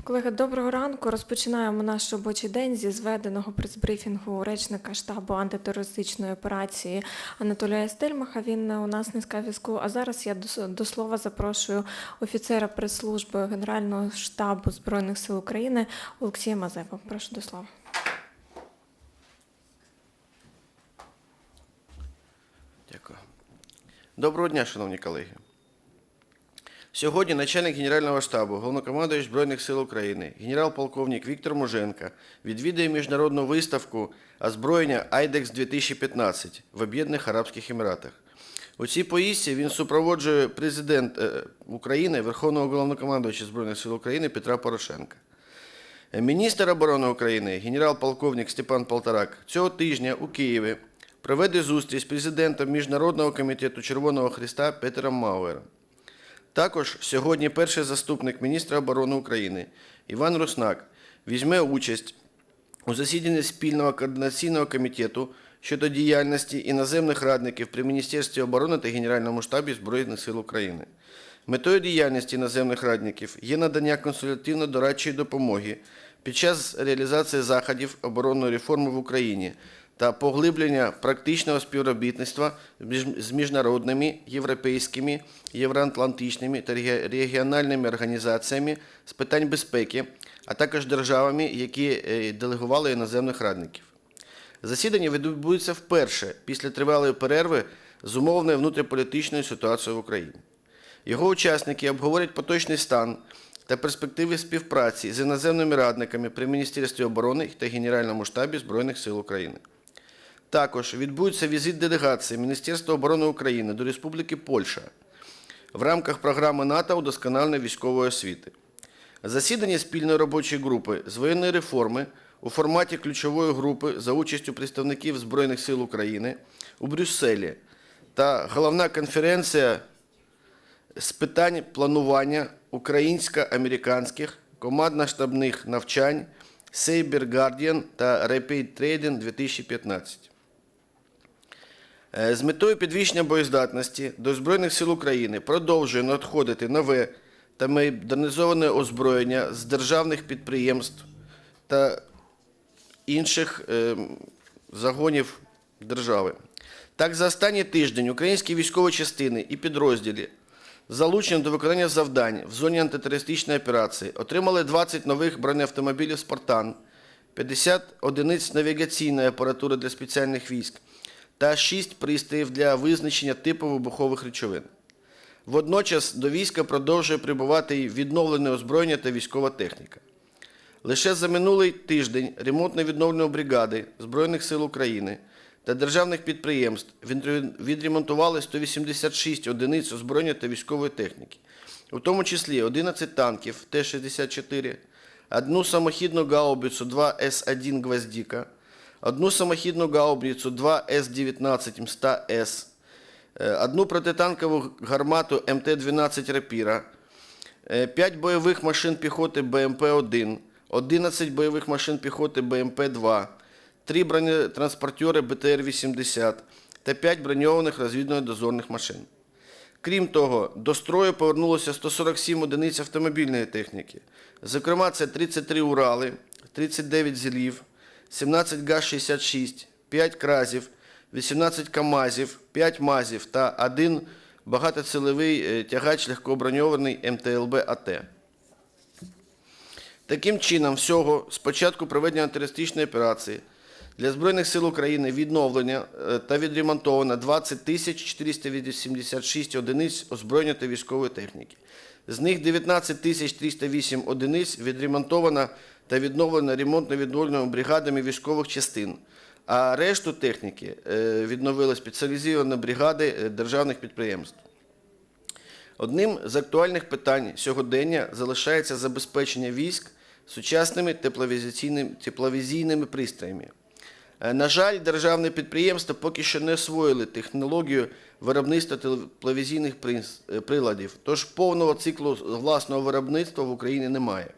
Колеги, доброго ранку. Розпочинаємо наш робочий день зі зведеного прес-брифінгу речника штабу антитерористичної операції Анатолія Стельмаха. Він у нас з зв'язку. А зараз я до слова запрошую офіцера прес-служби Генерального штабу Збройних сил України Олексія Мазепа. Прошу до слова. Дякую. Доброго дня, шановні колеги. Сьогодні начальник Генерального штабу, головнокомандуючий Збройних сил України, генерал-полковник Віктор Муженко відвідує міжнародну виставку озброєння IDEX 2015 в Об'єднаних Арабських Еміратах. У цій поїздці він супроводжує президент е, України, Верховного головнокомандуюча Збройних сил України Петра Порошенка. Міністр оборони України, генерал-полковник Степан Полторак, цього тижня у Києві проведе зустріч з президентом Міжнародного комітету Червоного Христа Петером Мауером. Також сьогодні перший заступник міністра оборони України Іван Руснак візьме участь у засіданні спільного координаційного комітету щодо діяльності іноземних радників при Міністерстві оборони та Генеральному штабі Збройних сил України. Метою діяльності іноземних радників є надання консультативно-дорадчої допомоги під час реалізації заходів оборонної реформи в Україні та поглиблення практичного співробітництва з міжнародними, європейськими, євроатлантичними та регіональними організаціями з питань безпеки, а також державами, які е, делегували іноземних радників. Засідання відбудеться вперше після тривалої перерви з умовною внутрішньополітичною ситуацією в Україні. Його учасники обговорять поточний стан та перспективи співпраці з іноземними радниками при Міністерстві оборони та Генеральному штабі Збройних сил України. Також відбудеться візит делегації Міністерства оборони України до Республіки Польща в рамках програми НАТО удосконалення військової освіти. Засідання спільної робочої групи з воєнної реформи у форматі ключової групи за участю представників Збройних сил України у Брюсселі та головна конференція з питань планування українсько-американських командно-штабних навчань Saber Guardian та Rapid Trading 2015. Е, З метою підвищення боєздатності до Збройних сил України продовжує надходити нове та модернізоване озброєння з державних підприємств та інших е, загонів держави. Так, за останній тиждень українські військові частини і підрозділі, залучені до виконання завдань в зоні антитерористичної операції, отримали 20 нових бронеавтомобілів «Спартан», 50 одиниць навігаційної апаратури для спеціальних військ та 6 пристроїв для визначення типу вибухових речовин. Водночас до війська продовжує прибувати і відновлене озброєння та військова техніка. Лише за минулий тиждень ремонтно-відновлені бригади Збройних сил України та державних підприємств відремонтували 186 одиниць озброєння та військової техніки, у тому числі 11 танків Т-64, одну самохідну гаубицю 2 С-1 «Гвоздіка», одну самохідну гаубицю 2 С-19 МСТА-С, е, одну протитанкову гармату МТ-12 «Рапіра», 5 бойових машин піхоти БМП-1, 11 бойових машин піхоти БМП-2, 3 бронетранспортери БТР-80 та 5 броньованих розвідно-дозорних машин. Крім того, до строю повернулося 147 одиниць автомобільної техніки. Зокрема, це 33 Урали, 39 зілів, 17 ГАЗ-66, 5 кразів, 18 КАМАЗів, 5 МАЗів та один багатоцільовий е, тягач легкоброньований МТЛБ АТ. Таким чином, всього з початку проведення антитерористичної операції для Збройних сил України відновлення е, та відремонтовано 20 тисяч 486 одиниць озброєння та військової техніки. З них 19 тисяч 308 одиниць відремонтовано та відновлено ремонтно-відновленими бригадами військових частин, а решту техніки е, відновили спеціалізовані бригади е, державних підприємств. Одним з актуальних питань сьогодення залишається забезпечення військ сучасними тепловізійними, пристроями. Е, На жаль, державні підприємства поки що не освоїли технологію виробництва тепловізійних приладів, тож повного циклу власного виробництва в Україні немає.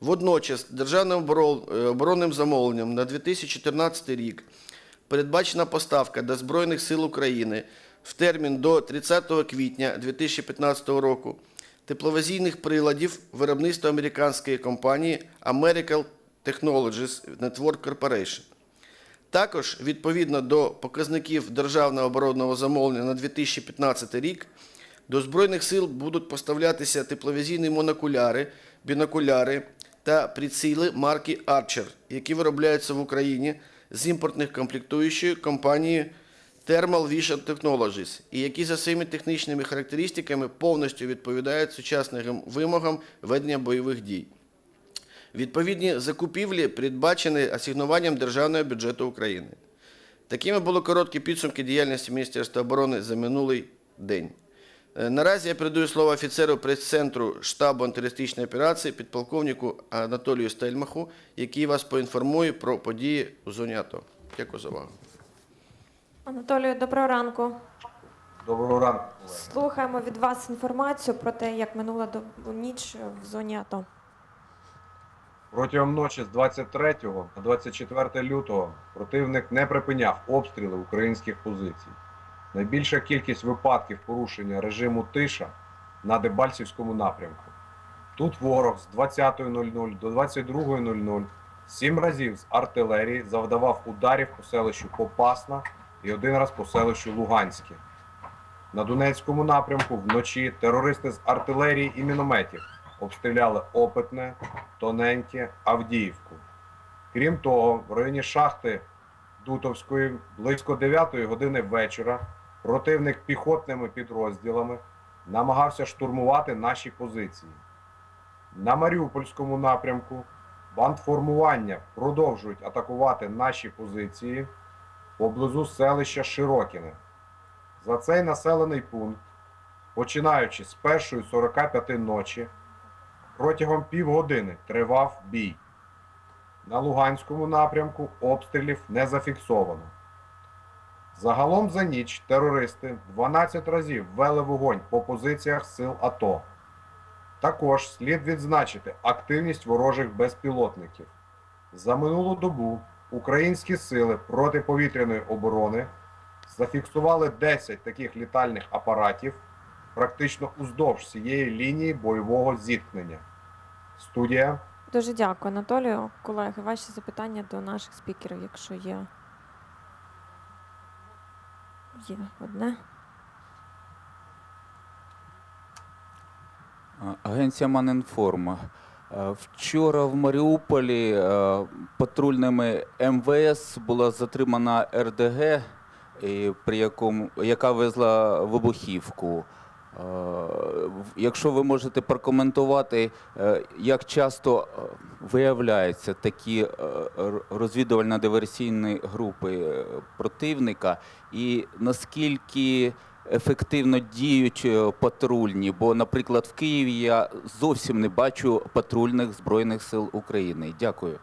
Водночас державним е, оборонним замовленням на 2014 рік передбачена поставка до Збройних сил України в термін до 30 квітня 2015 року тепловізійних приладів виробництва американської компанії American Technologies Network Corporation. Також, відповідно до показників Державного оборонного замовлення на 2015 рік, до Збройних сил будуть поставлятися тепловізійні монокуляри, бінокуляри та приціли марки Archer, які виробляються в Україні з імпортних комплектуючої компанії Thermal Vision Technologies, і які за своїми технічними характеристиками повністю відповідають сучасним вимогам ведення бойових дій. Відповідні закупівлі передбачені асигнуванням Державного бюджету України. Такими були короткі підсумки діяльності Міністерства оборони за минулий день. Е, Наразі я передаю слово офіцеру прес-центру штабу антитерористичної операції підполковнику Анатолію Стельмаху, який вас поінформує про події у зоні АТО. Дякую за увагу. Анатолію, доброго ранку. Доброго ранку. Слухаємо від вас інформацію про те, як минула ніч в зоні АТО. Протягом ночі з 23 на 24 лютого противник не припиняв обстріли українських позицій. Найбільша кількість випадків порушення режиму тиша на Дебальцівському напрямку. Тут ворог з 20.00 до 22.00 сім разів з артилерії завдавав ударів по селищу Попасна і один раз по селищу Луганське. На Донецькому напрямку вночі терористи з артилерії і мінометів обстріляли Опитне, Тоненьке, Авдіївку. Крім того, в районі шахти Дутовської близько 9 години вечора противник піхотними підрозділами намагався штурмувати наші позиції. На Маріупольському напрямку бандформування продовжують атакувати наші позиції поблизу селища Широкіне. За цей населений пункт, починаючи з 1.45 ночі, Протягом півгодини тривав бій. На Луганському напрямку обстрілів не зафіксовано. Загалом за ніч терористи 12 разів вели вогонь по позиціях сил АТО. Також слід відзначити активність ворожих безпілотників. За минулу добу українські сили протиповітряної оборони зафіксували 10 таких літальних апаратів практично уздовж всієї лінії бойового зіткнення. Студія. Дуже дякую, Анатолію. Колеги, ваші запитання до наших спікерів, якщо є. Є одне. Агенція Манінформ. Е, Вчора в Маріуполі е, патрульними МВС була затримана РДГ, яка везла вибухівку. Е, Якщо ви можете прокоментувати, е, як часто е, виявляються такі розвідувально-диверсійні групи противника, і наскільки ефективно діють патрульні, бо, наприклад, в Києві я зовсім не бачу патрульних збройних сил України. Дякую.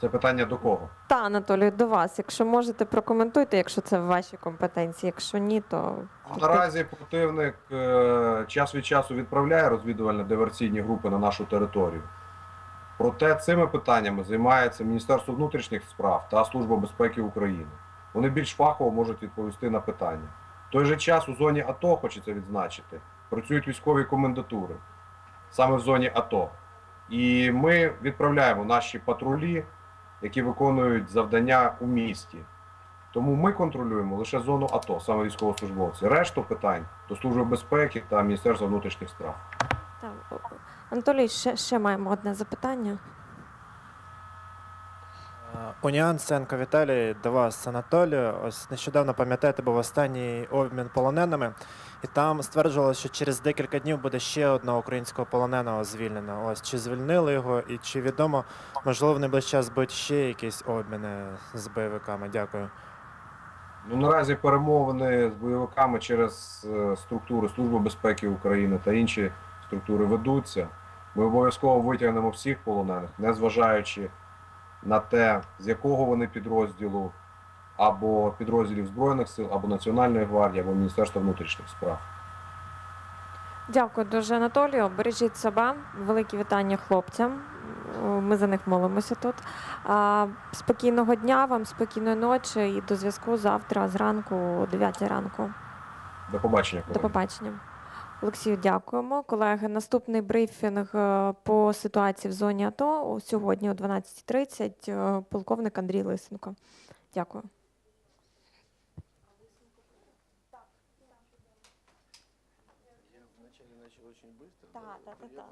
Це питання до кого? Та, Анатолію, до вас. Якщо можете, прокоментуйте, якщо це в вашій компетенції. Якщо ні, то Наразі противник е, час від часу відправляє розвідувально-диверсійні групи на нашу територію. Проте цими питаннями займається Міністерство внутрішніх справ та Служба безпеки України. Вони більш фахово можуть відповісти на питання. В той же час у зоні АТО, хочеться відзначити, працюють військові комендатури саме в зоні АТО. І ми відправляємо наші патрулі, які виконують завдання у місті. Тому ми контролюємо лише зону АТО, саме військовослужбовці. Решту питань до Служби безпеки та Міністерства внутрішніх справ. Так. Анатолій, ще, ще маємо одне запитання. Уніан Сенко Віталій, до вас Анатолію. Ось нещодавно пам'ятаєте, був останній обмін полоненими, і там стверджувалося, що через декілька днів буде ще одного українського полоненого звільнено. Ось чи звільнили його, і чи відомо, можливо, в найближчий час будуть ще якісь обміни з бойовиками? Дякую. Ну наразі перемовини з бойовиками через е, структури Служби безпеки України та інші структури ведуться. Ми обов'язково витягнемо всіх полонених, незважаючи на те, з якого вони підрозділу, або підрозділів Збройних сил, або Національної гвардії, або Міністерства внутрішніх справ. Дякую дуже, Анатолію. Бережіть себе. Великі вітання хлопцям. Ми за них молимося тут. Спокійного дня вам, спокійної ночі і до зв'язку завтра зранку о 9 ранку. До побачення. До побачення. Олексію, дякуємо. Колеги, наступний брифінг е, по ситуації в зоні АТО сьогодні о 12.30. е, Полковник Андрій Лисенко. Дякую. Я так, начал